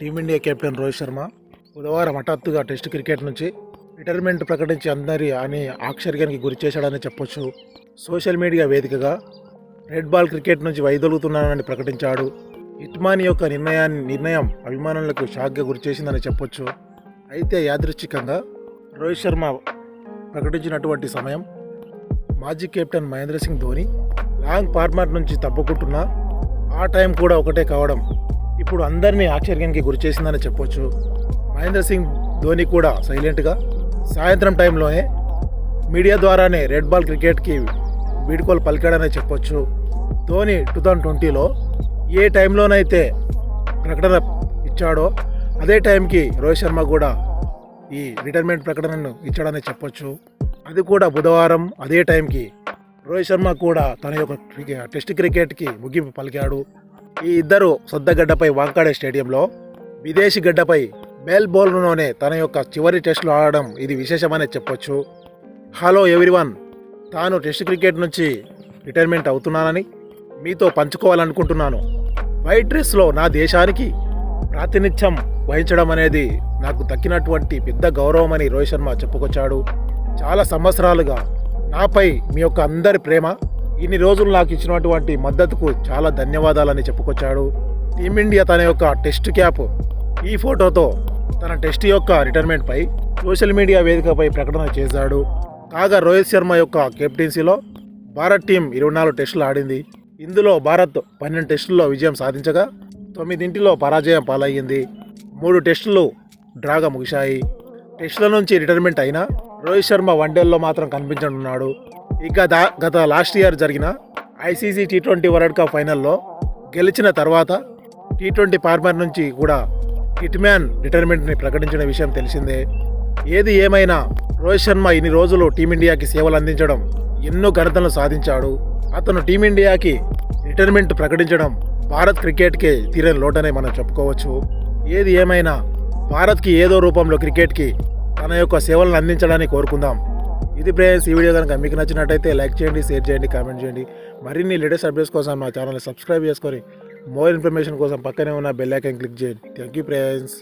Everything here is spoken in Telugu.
టీమిండియా కెప్టెన్ రోహిత్ శర్మ బుధవారం హఠాత్తుగా టెస్ట్ క్రికెట్ నుంచి రిటైర్మెంట్ ప్రకటించి అందరి అని ఆశ్చర్యానికి గురి చేశాడని చెప్పొచ్చు. సోషల్ మీడియా వేదికగా రెడ్ బాల్ క్రికెట్ నుంచి వైదొలుగుతున్నానని ప్రకటించాడు. ఇట్మాని యొక్క నిర్ణయాన్ని నిర్ణయం అభిమానులకు షాక్గా గురిచేసిందని చెప్పొచ్చు. అయితే యాదృచ్ఛికంగా రోహిత్ శర్మ ప్రకటించినటువంటి సమయం మాజీ captain Mahendra Singh Dhoni long format నుంచి తప్పుకుంటున్న ఆ టైం కూడా ఒకటే కావడం ఇప్పుడు అందరినీ ఆశ్చర్యానికి గురి చేసిందని చెప్పొచ్చు. మహేంద్ర సింగ్ ధోని కూడా సైలెంట్గా సాయంత్రం టైంలోనే మీడియా ద్వారానే రెడ్ బాల్ క్రికెట్కి వీడుకోలు పలికాడనే చెప్పొచ్చు. ధోని టూ థౌజండ్ ట్వంటీలో ఏ టైంలోనైతే ప్రకటన ఇచ్చాడో అదే టైంకి రోహిత్ శర్మ కూడా ఈ రిటైర్మెంట్ ప్రకటనను ఇచ్చాడని చెప్పొచ్చు. అది కూడా బుధవారం అదే టైంకి రోహిత్ శర్మ కూడా తన యొక్క క్రికెట్ టెస్ట్ క్రికెట్కి ముగింపు పలికాడు. ఈ ఇద్దరు సొంత గడ్డపై వాంకాడే స్టేడియంలో విదేశీ గడ్డపై బెల్ తన యొక్క చివరి టెస్టులు ఆడడం ఇది విశేషమనే చెప్పొచ్చు. హలో ఎవ్రీవన్ తాను టెస్ట్ క్రికెట్ నుంచి రిటైర్మెంట్ అవుతున్నానని మీతో పంచుకోవాలనుకుంటున్నాను. వైట్ డ్రెస్లో నా దేశానికి ప్రాతినిధ్యం వహించడం అనేది నాకు దక్కినటువంటి పెద్ద గౌరవం అని రోహిత్ శర్మ చెప్పుకొచ్చాడు. చాలా సంవత్సరాలుగా నాపై మీ యొక్క అందరి ప్రేమ ఇన్ని రోజులు నాకు ఇచ్చినటువంటి మద్దతుకు చాలా ధన్యవాదాలని చెప్పుకొచ్చాడు. టీమిండియా తన యొక్క టెస్ట్ క్యాప్ ఈ ఫోటోతో తన టెస్ట్ యొక్క రిటైర్మెంట్పై సోషల్ మీడియా వేదికపై ప్రకటన చేశాడు. కాగా రోహిత్ శర్మ యొక్క కెప్టెన్సీలో భారత్ టీం ఇరవై నాలుగు టెస్టులు ఆడింది. ఇందులో భారత్ పన్నెండు టెస్టుల్లో విజయం సాధించగా తొమ్మిదింటిలో పరాజయం పాలయ్యింది. మూడు టెస్టులు డ్రాగా ముగిశాయి. టెస్టుల నుంచి రిటైర్మెంట్ అయినా రోహిత్ శర్మ వన్డేల్లో మాత్రం కనిపించనున్నాడు. ఇక దా- గత లాస్ట్ ఇయర్ జరిగిన ICC T twenty world cup ఫైనల్లో గెలిచిన తర్వాత టీ ట్వంటీ ఫార్మర్ నుంచి కూడా హిట్ మ్యాన్ రిటైర్మెంట్ని ప్రకటించిన విషయం తెలిసిందే. ఏది ఏమైనా రోహిత్ శర్మ ఇన్ని రోజులు టీమిండియాకి సేవలు అందించడం ఎన్నో ఘనతలను సాధించాడు. అతను టీమిండియాకి రిటైర్మెంట్ ప్రకటించడం భారత్ క్రికెట్కే తీరని లోటనే మనం చెప్పుకోవచ్చు. ఏది ఏమైనా భారత్కి ఏదో రూపంలో క్రికెట్కి తన యొక్క సేవలను అందించడానికి కోరుకుందాం. ఇది ప్రేయర్స్ ఈ వీడియో కనుక మీకు నచ్చినట్టయితే లైక్ చేయండి షేర్ చేయండి కామెంట్ చేయండి. మరిన్ని లేటెస్ట్ అప్డేట్స్ కోసం మా ఛానల్ని సబ్స్క్రైబ్ చేసుకొని మోర్ ఇన్ఫర్మేషన్ కోసం పక్కనే ఉన్న బెల్ ఐకాన్ క్లిక్ చేయండి. Thank you friends.